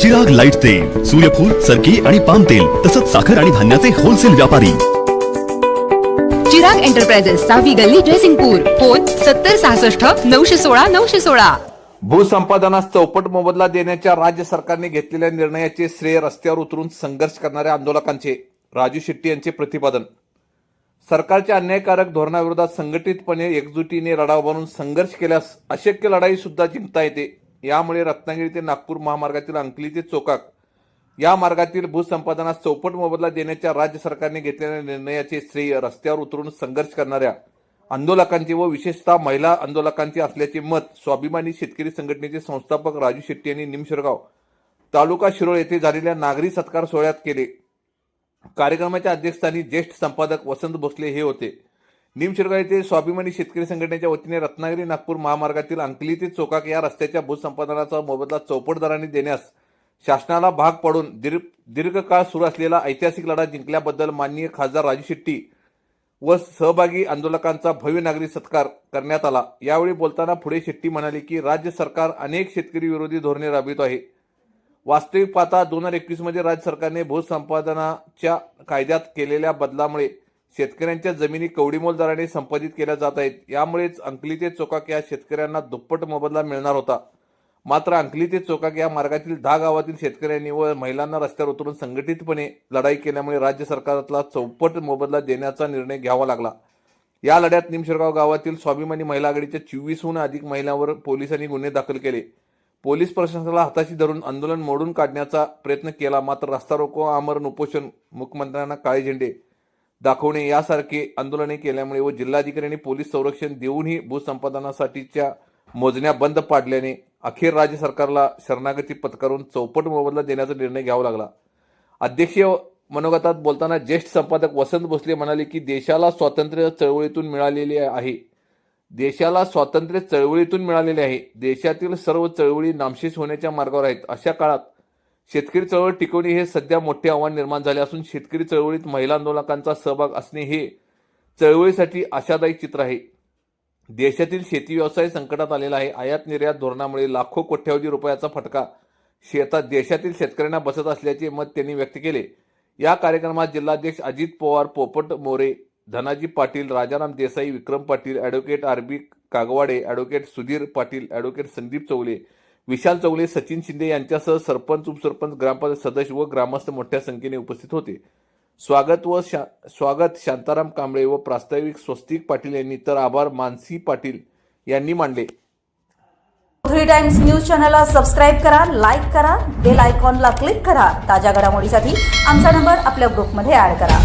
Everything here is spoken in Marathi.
चिराग लाइट तेल सूर्यफूल सरकी आणि पाम तेल तसंच साखर आणि धान्याचे होलसेल व्यापारी. चिराग एंटरप्राइजेस सहावी गल्ली जयसिंगपूर. फोन सत्तर सहासष्ट नऊशे सोळा नऊशे सोळा. भूसंपादनास चौपट मोबदला देण्याच्या राज्य सरकारने घेतलेल्या निर्णयाचे श्रेय रस्त्यावर उतरून संघर्ष करणाऱ्या आंदोलकांचे राजू शेट्टी यांचे प्रतिपादन. सरकारच्या अन्यायकारक धोरणाविरोधात संघटितपणे एकजुटीने लढा बनून संघर्ष केल्यास अशक्य लढाई सुद्धा जिंकता येते. यामुळे रत्नागिरी ते नागपूर महामार्गातील अंकली ते चोकाक या मार्गातील भूसंपादनास चौपट मोबदला देण्याच्या राज्य सरकारने घेतलेल्या निर्णयाचे श्रेय रस्त्यावर उतरून संघर्ष करणाऱ्या आंदोलकांचे व विशेषतः महिला आंदोलकांचे असल्याचे मत स्वाभिमानी शेतकरी संघटनेचे संस्थापक राजू शेट्टी यांनी निमशिरगाव तालुका शिरोळ येथे झालेल्या नागरी सत्कार सोहळ्यात केले. कार्यक्रमाच्या अध्यक्षस्थानी ज्येष्ठ संपादक वसंत भोसले हे होते. निमशिरगाव येथे स्वाभिमानी शेतकरी संघटनेच्या वतीने रत्नागिरी नागपूर महामार्गातील अंकली ते चोकाक या रस्त्याच्या भूसंपादनाचा मोबदला चौपट दराने देण्यास शासनाला भाग पाडून दीर्घ दीर्घकाळ सुरू असलेला ऐतिहासिक लढा जिंकल्याबद्दल माननीय खासदार राजू शेट्टी व सहभागी आंदोलकांचा भव्य नागरी सत्कार करण्यात आला. यावेळी बोलताना पुढे शेट्टी म्हणाले की राज्य सरकार अनेक शेतकरी विरोधी धोरणे राबवित आहे. वास्तविक पाहता दोन हजार एकवीसमध्ये राज्य सरकारने भूसंपादनाच्या कायद्यात केलेल्या बदलामुळे शेतकऱ्यांच्या जमिनी कवडीमोल दराने संपादित केल्या जात आहेत. यामुळेच अंकली ते चोकाक या शेतकऱ्यांना दुप्पट मोबदला मिळणार होता. मात्र अंकली ते चोकाक या मार्गातील दहा गावातील शेतकऱ्यांनी व महिलांना रस्त्यावर उतरून संघटितपणे लढाई केल्यामुळे राज्य सरकारला चौपट मोबदला देण्याचा निर्णय घ्यावा लागला. या लढ्यात निमशिरगाव गावातील स्वाभिमानी महिला आघाडीच्या चोवीसहून अधिक महिलांवर पोलिसांनी गुन्हे दाखल केले. पोलीस प्रशासनाला हाताशी धरून आंदोलन मोडून काढण्याचा प्रयत्न केला मात्र रस्ता रोको आमरण उपोषण मुख्यमंत्र्यांना काळे झेंडे दाखवणे यासारखे आंदोलने केल्यामुळे व जिल्हाधिकाऱ्यांनी पोलीस संरक्षण देऊनही भूसंपादनासाठीच्या मोजण्या बंद पाडल्याने अखेर राज्य सरकारला शरणागती पत्करून चौपट मोबदला देण्याचा निर्णय घ्यावा लागला. अध्यक्षीय मनोगतात बोलताना ज्येष्ठ संपादक वसंत भोसले म्हणाले की देशाला स्वातंत्र्य चळवळीतून मिळालेले आहे. देशाला स्वातंत्र्य चळवळीतून मिळालेले आहे. देशातील सर्व चळवळी नामशेष होण्याच्या मार्गावर आहेत. अशा काळात शेतकरी चळवळ टिकवणे हे सध्या मोठे आव्हान निर्माण झाले असून शेतकरी चळवळीत महिला आंदोलकांचा सहभाग असणे हे चळवळीसाठी आशादायी चित्र आहे. देशातील शेती व्यवसाय संकटात आलेला आहे. आयात निर्यात धोरणामुळे लाखो कोट्यावधी रुपयाचा फटका शेतात देशातील शेतकऱ्यांना बसत असल्याचे मत त्यांनी व्यक्त केले. या कार्यक्रमात जिल्हाध्यक्ष Ajit Pawar Popat More Dhanaji Patil Rajaram Desai Vikram Patil advocate R B Kagwade advocate Sudhir Patil advocate Sandeep Chaule Vishal Chaule Sachin Shinde यांच्यासह सरपंच उपसरपंच ग्रामपंचायत सदस्य व ग्रामस्थ मोठ्या संख्येने उपस्थित होते. स्वागत व शा स्वागत शांताराम कांबळे व प्रास्ताविक स्वस्तिक पाटील यांनी तर आभार मानसी पाटील यांनी मांडले थ्री टाइम्स न्यूज चॅनलला सबस्क्राईब करा लाईक करा बेल आयकॉनला क्लिक करा. ताज्या घडामोडीसाठी आमचा नंबर आपल्या ग्रुपमध्ये ऍड करा.